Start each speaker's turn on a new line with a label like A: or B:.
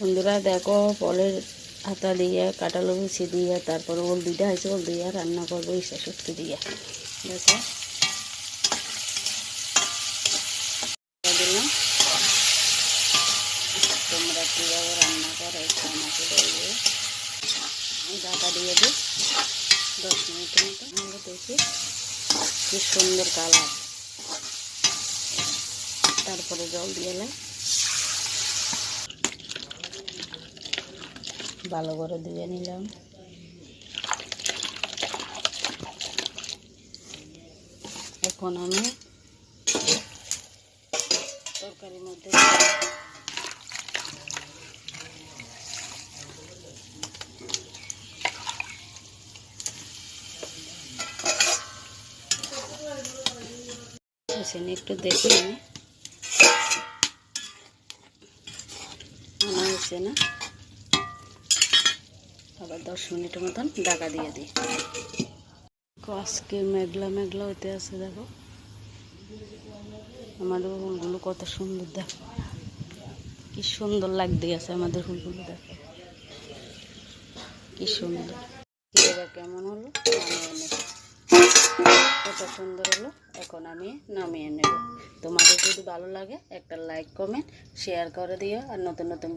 A: বন্ধুরা দেখো ফলের হাতা দিয়ে কাঁটালো মুছি দিয়ে, তারপর হয়েছে, ওল দিয়ে রান্না করব ইসা শক্তি দিয়ে। দেখো। দিলাম তোমরা কীভাবে রান্না করো, একটু আমাকে বলবে। ঢাকা দিয়ে দিই, দশ মিনিটের মতো। আমরা দেখি কি সুন্দর কালার। তারপরে জল দিয়ে ভালো করে ধুয়ে নিলাম। এখন আমি তরকারির মধ্যে একটু দেখি আমি। আনা হয়েছে না। আবার দশ মিনিটের মতন ঢাকা দিয়ে দিই। আজকে মেঘলা মেঘলা হইতে আছে, দেখো। আমাদের ফুলগুলো কত সুন্দর, দেখো। কি সুন্দর লাগতে আছে আমাদের ফুলগুলো, দেখো। কি সুন্দর। কেমন হলো? কত সুন্দর হলো? এখন আমি নামিয়ে নেব। তোমাদের যদি ভালো লাগে, একটা লাইক কমেন্ট শেয়ার করে দিও। আর নতুন নতুন